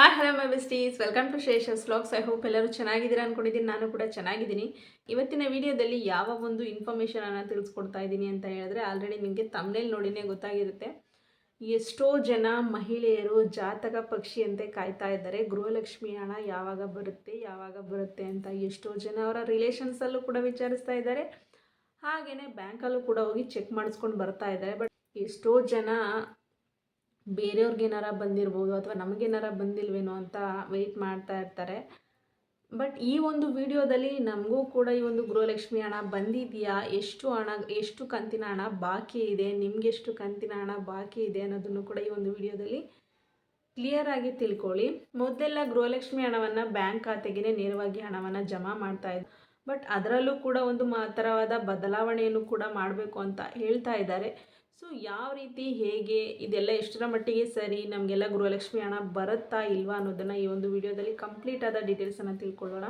Hi hello my besties welcome to Shesha's vlogs I hope ಎಲ್ಲರೂ ಚೆನ್ನಾಗಿದ್ದೀರಾ ಅಂದ್ಕೊಂಡಿದ್ದೀನಿ ನಾನು ಕೂಡ ಚೆನ್ನಾಗಿದ್ದೀನಿ. ಇವತ್ತಿನ ವಿಡಿಯೋದಲ್ಲಿ ಯಾವ ಒಂದು ಇನ್ಫಾರ್ಮೇಷನನ್ನು ತಿಳಿಸ್ಕೊಡ್ತಾ ಇದ್ದೀನಿ ಅಂತ ಹೇಳಿದ್ರೆ ಆಲ್ರೆಡಿ ನಿಮಗೆ ತಮ್ಮನೇಲಿ ನೋಡಿನೇ ಗೊತ್ತಾಗಿರುತ್ತೆ. ಎಷ್ಟೋ ಜನ ಮಹಿಳೆಯರು ಜಾತಕ ಪಕ್ಷಿಯಂತೆ ಕಾಯ್ತಾ ಇದ್ದಾರೆ. ಗೃಹಲಕ್ಷ್ಮಿ ಹಣ ಯಾವಾಗ ಬರುತ್ತೆ ಯಾವಾಗ ಬರುತ್ತೆ ಅಂತ ಎಷ್ಟೋ ಜನ ಅವರ ರಿಲೇಷನ್ಸಲ್ಲೂ ಕೂಡ ವಿಚಾರಿಸ್ತಾ ಇದ್ದಾರೆ. ಹಾಗೆಯೇ ಬ್ಯಾಂಕಲ್ಲೂ ಕೂಡ ಹೋಗಿ ಚೆಕ್ ಮಾಡಿಸ್ಕೊಂಡು ಬರ್ತಾ ಇದ್ದಾರೆ. ಬಟ್ ಎಷ್ಟೋ ಜನ ಬೇರೆಯವ್ರಿಗೆ ಏನಾರ ಬಂದಿರ್ಬೋದು ಅಥವಾ ನಮಗೇನಾರ ಬಂದಿಲ್ವೇನೋ ಅಂತ ವೆಯ್ಟ್ ಮಾಡ್ತಾ ಇರ್ತಾರೆ. ಬಟ್ ಈ ಒಂದು ವಿಡಿಯೋದಲ್ಲಿ ನಮಗೂ ಕೂಡ ಈ ಒಂದು ಗೃಹಲಕ್ಷ್ಮಿ ಹಣ ಬಂದಿದೆಯಾ? ಎಷ್ಟು ಹಣ, ಎಷ್ಟು ಕಂತಿನ ಹಣ ಬಾಕಿ ಇದೆ? ನಿಮಗೆಷ್ಟು ಕಂತಿನ ಹಣ ಬಾಕಿ ಇದೆ ಅನ್ನೋದನ್ನು ಕೂಡ ಈ ಒಂದು ವಿಡಿಯೋದಲ್ಲಿ ಕ್ಲಿಯರ್ ಆಗಿ ತಿಳ್ಕೊಳ್ಳಿ. ಮೊದಲೆಲ್ಲ ಗೃಹಲಕ್ಷ್ಮಿ ಹಣವನ್ನು ಬ್ಯಾಂಕ್ ಖಾತೆಗೆ ನೇರವಾಗಿ ಹಣವನ್ನು ಜಮಾ ಮಾಡ್ತಾ ಇದ್ರು ಬಟ್ ಅದರಲ್ಲೂ ಕೂಡ ಒಂದು ಮಾತ್ರವಾದ ಬದಲಾವಣೆಯನ್ನು ಕೂಡ ಮಾಡಬೇಕು ಅಂತ ಹೇಳ್ತಾ ಇದ್ದಾರೆ. ಸೊ ಯಾವ ರೀತಿ, ಹೇಗೆ, ಇದೆಲ್ಲ ಎಷ್ಟರ ಮಟ್ಟಿಗೆ ಸರಿ, ನಮಗೆಲ್ಲ ಗೃಹಲಕ್ಷ್ಮಿ ಹಣ ಬರುತ್ತಾ ಇಲ್ವಾ ಅನ್ನೋದನ್ನು ಈ ಒಂದು ವಿಡಿಯೋದಲ್ಲಿ ಕಂಪ್ಲೀಟ್ ಆದ ಡೀಟೇಲ್ಸನ್ನು ತಿಳ್ಕೊಳ್ಳೋಣ.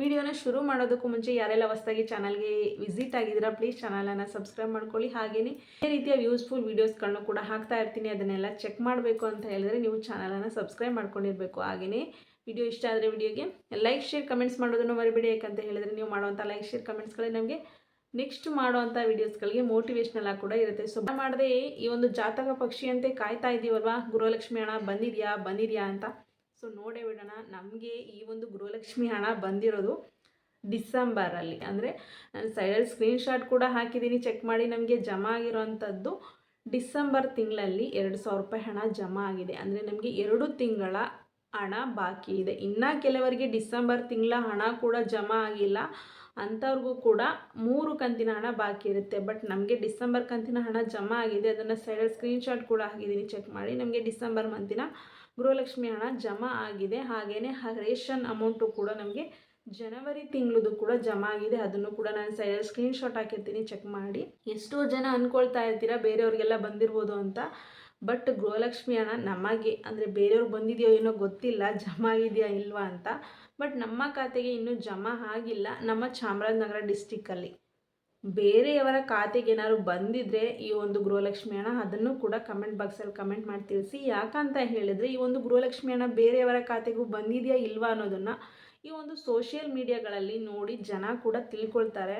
ವಿಡಿಯೋನ ಶುರು ಮಾಡೋದಕ್ಕೂ ಮುಂಚೆ ಯಾರೆಲ್ಲ ಹೊಸದಾಗಿ ಚಾನಲ್ಗೆ ವಿಸಿಟ್ ಆಗಿದ್ದೀರಾ ಪ್ಲೀಸ್ ಚಾನಲನ್ನು ಸಬ್ಸ್ಕ್ರೈಬ್ ಮಾಡ್ಕೊಳ್ಳಿ. ಹಾಗೆಯೇ ಈ ರೀತಿಯ ಯೂಸ್ಫುಲ್ ವೀಡಿಯೋಸ್ಗಳನ್ನು ಕೂಡ ಹಾಕ್ತಾ ಇರ್ತೀನಿ. ಅದನ್ನೆಲ್ಲ ಚೆಕ್ ಮಾಡಬೇಕು ಅಂತ ಹೇಳಿದ್ರೆ ನೀವು ಚಾನಲನ್ನು ಸಬ್ಸ್ಕ್ರೈಬ್ ಮಾಡ್ಕೊಂಡಿರಬೇಕು. ಹಾಗೆಯೇ ವಿಡಿಯೋ ಇಷ್ಟ ಆದರೆ ವಿಡಿಯೋಗೆ ಲೈಕ್ ಶೇರ್ ಕಮೆಂಟ್ಸ್ ಮಾಡೋದನ್ನು ಮರಿಬೇಡಿ. ಯಾಕಂತ ಹೇಳಿದ್ರೆ ನೀವು ಮಾಡುವಂಥ ಲೈಕ್ ಶೇರ್ ಕಮೆಂಟ್ಸ್ಗಳೇ ನಮಗೆ ನೆಕ್ಸ್ಟ್ ಮಾಡುವಂಥ ವಿಡಿಯೋಸ್ಗಳಿಗೆ ಮೋಟಿವೇಶ್ನಲ್ ಕೂಡ ಇರುತ್ತೆ. ಸೊ ಮಾಡದೆ ಈ ಒಂದು ಜಾತಕ ಪಕ್ಷಿಯಂತೆ ಕಾಯ್ತಾ ಇದ್ದೀವಲ್ವಾ ಗೃಹಲಕ್ಷ್ಮಿ ಹಣ ಬಂದಿದೆಯಾ? ಬಂದಿದೆಯಾ ಅಂತ? ಸೊ ನೋಡೇ ಬಿಡೋಣ. ನಮಗೆ ಈ ಒಂದು ಗೃಹಲಕ್ಷ್ಮಿ ಹಣ ಬಂದಿರೋದು ಡಿಸೆಂಬರಲ್ಲಿ ಅಂದರೆ, ನಾನು ಸೈಡಲ್ಲಿ ಸ್ಕ್ರೀನ್ಶಾಟ್ ಕೂಡ ಹಾಕಿದ್ದೀನಿ ಚೆಕ್ ಮಾಡಿ ನಮಗೆ ಜಮಾ ಆಗಿರೋವಂಥದ್ದು ಡಿಸೆಂಬರ್ ತಿಂಗಳಲ್ಲಿ ಎರಡು ಸಾವಿರ ರೂಪಾಯಿ ಹಣ ಜಮಾ ಆಗಿದೆ. ಅಂದರೆ, ನಮಗೆ ಎರಡು ತಿಂಗಳ ಹಣ ಬಾಕಿ ಇದೆ. ಇನ್ನು ಕೆಲವರಿಗೆ ಡಿಸೆಂಬರ್ ತಿಂಗಳ ಹಣ ಕೂಡ ಜಮಾ ಆಗಿಲ್ಲ. ಅಂಥವ್ರಿಗೂ ಕೂಡ ಮೂರು ಕಂತಿನ ಹಣ ಬಾಕಿ ಇರುತ್ತೆ. ಬಟ್ ನಮಗೆ ಡಿಸೆಂಬರ್ ಕಂತಿನ ಹಣ ಜಮಾ ಆಗಿದೆ. ಅದನ್ನು ಸೈಡಲ್ಲಿ ಸ್ಕ್ರೀನ್ಶಾಟ್ ಕೂಡ ಹಾಕಿದ್ದೀನಿ ಚೆಕ್ ಮಾಡಿ. ನಮಗೆ ಡಿಸೆಂಬರ್ ಮಂತಿನ ಗೃಹಲಕ್ಷ್ಮಿ ಹಣ ಜಮಾ ಆಗಿದೆ. ಹಾಗೆಯೇ ರೇಷನ್ ಅಮೌಂಟು ಕೂಡ ನಮಗೆ ಜನವರಿ ತಿಂಗಳದು ಕೂಡ ಜಮಾ ಆಗಿದೆ. ಅದನ್ನು ಕೂಡ ನಾನು ಸೈಡಲ್ಲಿ ಸ್ಕ್ರೀನ್ಶಾಟ್ ಹಾಕಿರ್ತೀನಿ, ಚೆಕ್ ಮಾಡಿ. ಎಷ್ಟೋ ಜನ ಅಂದ್ಕೊಳ್ತಾ ಇರ್ತೀರಾ, ಬೇರೆಯವ್ರಿಗೆಲ್ಲ ಬಂದಿರ್ಬೋದು ಅಂತ. ಬಟ್ ಗೃಹಲಕ್ಷ್ಮಿ ಹಣ ನಮಗೆ, ಅಂದರೆ ಬೇರೆಯವ್ರಿಗೆ ಬಂದಿದೆಯೋ ಏನೋ ಗೊತ್ತಿಲ್ಲ, ಜಮಾ ಇದೆಯಾ ಇಲ್ವಾ ಅಂತ. ಬಟ್ ನಮ್ಮ ಖಾತೆಗೆ ಇನ್ನೂ ಜಮಾ ಆಗಿಲ್ಲ ನಮ್ಮ ಚಾಮರಾಜನಗರ ಡಿಸ್ಟಿಕ್ಕಲ್ಲಿ ಬೇರೆಯವರ ಖಾತೆಗೆ ಏನಾದ್ರು ಬಂದಿದ್ರೆ ಈ ಒಂದು ಗೃಹಲಕ್ಷ್ಮಿ ಹಣ ಅದನ್ನು ಕೂಡ ಕಮೆಂಟ್ ಬಾಕ್ಸಲ್ಲಿ ಕಮೆಂಟ್ ಮಾಡಿ ತಿಳಿಸಿ. ಯಾಕಂತ ಹೇಳಿದರೆ ಈ ಒಂದು ಗೃಹಲಕ್ಷ್ಮಿ ಹಣ ಬೇರೆಯವರ ಖಾತೆಗೂ ಬಂದಿದೆಯಾ ಇಲ್ವಾ ಅನ್ನೋದನ್ನು ಈ ಒಂದು ಸೋಷಿಯಲ್ ಮೀಡಿಯಾಗಳಲ್ಲಿ ನೋಡಿ ಜನ ಕೂಡ ತಿಳ್ಕೊಳ್ತಾರೆ.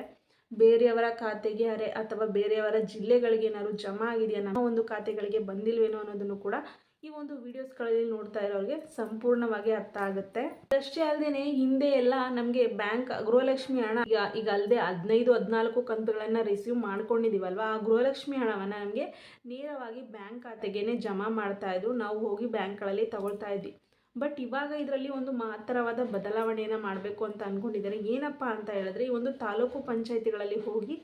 ಬೇರೆಯವರ ಖಾತೆಗೆ ಅರೆ ಅಥವಾ ಬೇರೆಯವರ ಜಿಲ್ಲೆಗಳಿಗೆ ಏನಾದ್ರು ಜಮಾ ಆಗಿದೆಯಾ? ನಮ್ಮ ಒಂದು ಖಾತೆಗಳಿಗೆ ಬಂದಿಲ್ವೇನೋ ಅನ್ನೋದನ್ನು ಕೂಡ ಈ ಒಂದು ವಿಡಿಯೋಸ್ಗಳಲ್ಲಿ ನೋಡ್ತಾ ಇರೋರಿಗೆ ಸಂಪೂರ್ಣವಾಗಿ ಅರ್ಥ ಆಗುತ್ತೆ. ಅಷ್ಟೇ ಅಲ್ಲದೆ ಹಿಂದೆ ಎಲ್ಲ ನಮಗೆ ಬ್ಯಾಂಕ್ ಗೃಹಲಕ್ಷ್ಮಿ ಹಣ ಈಗ ಈಗ ಅಲ್ಲದೆ ಹದಿನೈದು, ಹದಿನಾಲ್ಕು ಕಂತುಗಳನ್ನು ರಿಸೀವ್ ಮಾಡ್ಕೊಂಡಿದ್ದೀವಲ್ವ ಆ ಗೃಹಲಕ್ಷ್ಮಿ ಹಣವನ್ನು ನಮಗೆ ನೇರವಾಗಿ ಬ್ಯಾಂಕ್ ಖಾತೆಗೇನೆ ಜಮಾ ಮಾಡ್ತಾ ಇದ್ರು. ನಾವು ಹೋಗಿ ಬ್ಯಾಂಕ್ಗಳಲ್ಲಿ ತಗೊಳ್ತಾ ಇದ್ವಿ. ಬಟ್ ಇವಾಗ ಇದರಲ್ಲಿ ಒಂದು ಮಹತ್ತರವಾದ ಬದಲಾವಣೆಯನ್ನು ಮಾಡಬೇಕು ಅಂತ ಅಂದ್ಕೊಂಡಿದ್ದಾರೆ ಏನಪ್ಪ ಅಂತ ಹೇಳಿದ್ರೆ, ಈ ಒಂದು ತಾಲೂಕು ಪಂಚಾಯತಿಗಳಲ್ಲಿ ಹೋಗಿ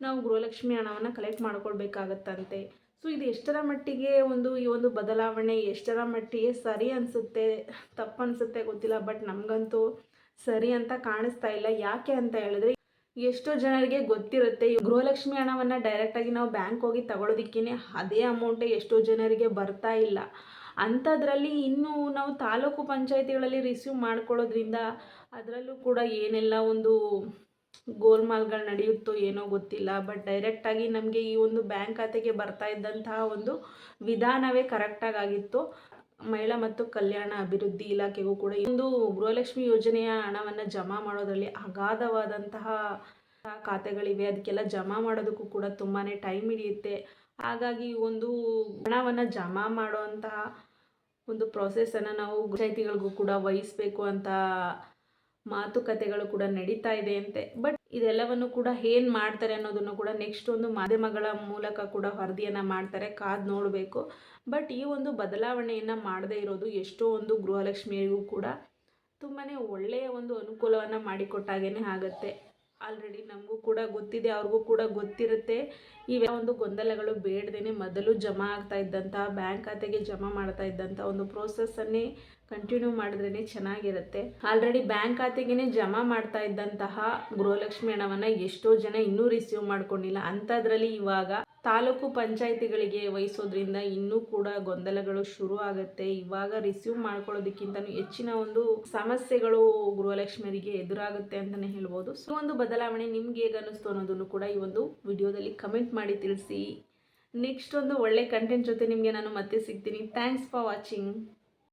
ನಾವು ಗೃಹಲಕ್ಷ್ಮಿ ಹಣವನ್ನು ಕಲೆಕ್ಟ್ ಮಾಡ್ಕೊಳ್ಬೇಕಾಗತ್ತಂತೆ. ಸೊ ಇದು ಎಷ್ಟರ ಮಟ್ಟಿಗೆ ಒಂದು, ಈ ಒಂದು ಬದಲಾವಣೆ, ಎಷ್ಟರ ಮಟ್ಟಿಗೆ ಸರಿ ಅನಿಸುತ್ತೆ, ತಪ್ಪು ಅನಿಸುತ್ತೆ ಗೊತ್ತಿಲ್ಲ, ಬಟ್ ನಮಗಂತೂ ಸರಿ ಅಂತ ಕಾಣಿಸ್ತಾ ಇಲ್ಲ. ಯಾಕೆ ಅಂತ ಹೇಳಿದ್ರೆ, ಎಷ್ಟೋ ಜನರಿಗೆ ಗೊತ್ತಿರುತ್ತೆ, ಈ ಗೃಹಲಕ್ಷ್ಮಿ ಹಣವನ್ನು ಡೈರೆಕ್ಟಾಗಿ ನಾವು ಬ್ಯಾಂಕ್ ಹೋಗಿ ತಗೊಳ್ಳೋದಕ್ಕೇ ಅದೇ ಅಮೌಂಟೇ ಎಷ್ಟೋ ಜನರಿಗೆ ಬರ್ತಾ ಇಲ್ಲ. ಅಂಥದ್ರಲ್ಲಿ ಇನ್ನೂ ನಾವು ತಾಲೂಕು ಪಂಚಾಯತಿಗಳಲ್ಲಿ ರಿಸೀವ್ ಮಾಡ್ಕೊಳ್ಳೋದ್ರಿಂದ ಅದರಲ್ಲೂ ಕೂಡ ಏನೆಲ್ಲ ಒಂದು ಗೋಲ್ಮಾಲ್ಗಳು ನಡೆಯುತ್ತೋ ಏನೋ ಗೊತ್ತಿಲ್ಲ. ಬಟ್ ಡೈರೆಕ್ಟಾಗಿ ನಮಗೆ ಈ ಒಂದು ಬ್ಯಾಂಕ್ ಖಾತೆಗೆ ಬರ್ತಾ ಇದ್ದಂತಹ ಒಂದು ವಿಧಾನವೇ ಕರೆಕ್ಟಾಗಿ ಆಗಿತ್ತು ಮಹಿಳಾ ಮತ್ತು ಕಲ್ಯಾಣ ಅಭಿವೃದ್ಧಿ ಇಲಾಖೆಗೂ ಕೂಡ ಈ ಒಂದು ಗೃಹಲಕ್ಷ್ಮಿ ಯೋಜನೆಯ ಹಣವನ್ನು ಜಮಾ ಮಾಡೋದರಲ್ಲಿ ಅಗಾಧವಾದಂತಹ ಖಾತೆಗಳಿವೆ, ಅದಕ್ಕೆಲ್ಲ ಜಮಾ ಮಾಡೋದಕ್ಕೂ ಕೂಡ ತುಂಬಾ ಟೈಮ್ ಹಿಡಿಯುತ್ತೆ. ಹಾಗಾಗಿ ಒಂದು ಹಣವನ್ನು ಜಮಾ ಮಾಡುವಂತಹ ಒಂದು ಪ್ರೊಸೆಸನ್ನು ನಾವು ಪಂಚಾಯತಿಗಳಿಗೂ ಕೂಡ ವಹಿಸಬೇಕು ಅಂತ ಮಾತುಕತೆಗಳು ಕೂಡ ನಡೀತಾ ಇದೆ ಅಂತೆ. ಬಟ್ ಇದೆಲ್ಲವನ್ನು ಕೂಡ ಏನು ಮಾಡ್ತಾರೆ ಅನ್ನೋದನ್ನು ಕೂಡ ನೆಕ್ಸ್ಟ್ ಒಂದು ಮಾಧ್ಯಮಗಳ ಮೂಲಕ ಕೂಡ ವರದಿಯನ್ನು ಮಾಡ್ತಾರೆ, ಕಾದು ನೋಡಬೇಕು. ಬಟ್ ಈ ಒಂದು ಬದಲಾವಣೆಯನ್ನು ಮಾಡದೇ ಇರೋದು ಎಷ್ಟೋ ಒಂದು ಗೃಹಲಕ್ಷ್ಮಿಯರಿಗೂ ಕೂಡ ತುಂಬಾ ಒಳ್ಳೆಯ ಒಂದು ಅನುಕೂಲವನ್ನು ಮಾಡಿಕೊಟ್ಟಾಗೇ ಆಗುತ್ತೆ. ಆಲ್ರೆಡಿ ನಮಗೂ ಕೂಡ ಗೊತ್ತಿದೆ, ಅವ್ರಿಗೂ ಕೂಡ ಗೊತ್ತಿರುತ್ತೆ. ಈ ಒಂದು ಗೊಂದಲಗಳು ಬೇಡದೇನೆ ಮೊದಲು ಜಮಾ ಆಗ್ತಾ ಇದ್ದಂತಹ ಬ್ಯಾಂಕ್ ಖಾತೆಗೆ ಜಮಾ ಮಾಡ್ತಾ ಇದ್ದಂಥ ಒಂದು ಪ್ರೋಸೆಸ್ಸನ್ನೇ ಕಂಟಿನ್ಯೂ ಮಾಡಿದ್ರೇ ಚೆನ್ನಾಗಿರುತ್ತೆ. ಆಲ್ರೆಡಿ ಬ್ಯಾಂಕ್ ಖಾತೆಗೇ ಜಮಾ ಮಾಡ್ತಾ ಇದ್ದಂತಹ ಗೃಹಲಕ್ಷ್ಮಿ ಹಣವನ್ನು ಎಷ್ಟೋ ಜನ ಇನ್ನೂ ರಿಸೀವ್ ಮಾಡ್ಕೊಂಡಿಲ್ಲ. ಅಂಥದ್ರಲ್ಲಿ ಇವಾಗ ತಾಲೂಕು ಪಂಚಾಯಿತಿಗಳಿಗೆ ವಹಿಸೋದ್ರಿಂದ ಇನ್ನೂ ಕೂಡ ಗೊಂದಲಗಳು ಶುರು ಆಗುತ್ತೆ. ಇವಾಗ ರಿಸೀವ್ ಮಾಡ್ಕೊಳ್ಳೋದಕ್ಕಿಂತ ಹೆಚ್ಚಿನ ಒಂದು ಸಮಸ್ಯೆಗಳು ಗೃಹಲಕ್ಷ್ಮಿಯರಿಗೆ ಎದುರಾಗುತ್ತೆ ಅಂತಲೇ ಹೇಳ್ಬೋದು. ಸೊ ಒಂದು ಬದಲಾವಣೆ ನಿಮ್ಗೆ ಹೇಗೆ ಅನ್ನಿಸ್ತು ಅನ್ನೋದನ್ನು ಕೂಡ ಈ ಒಂದು ವಿಡಿಯೋದಲ್ಲಿ ಕಮೆಂಟ್ ಮಾಡಿ ತಿಳಿಸಿ. ನೆಕ್ಸ್ಟ್ ಒಂದು ಒಳ್ಳೆ ಕಂಟೆಂಟ್ ಜೊತೆ ನಿಮಗೆ ನಾನು ಮತ್ತೆ ಸಿಗ್ತೀನಿ. Thanks for watching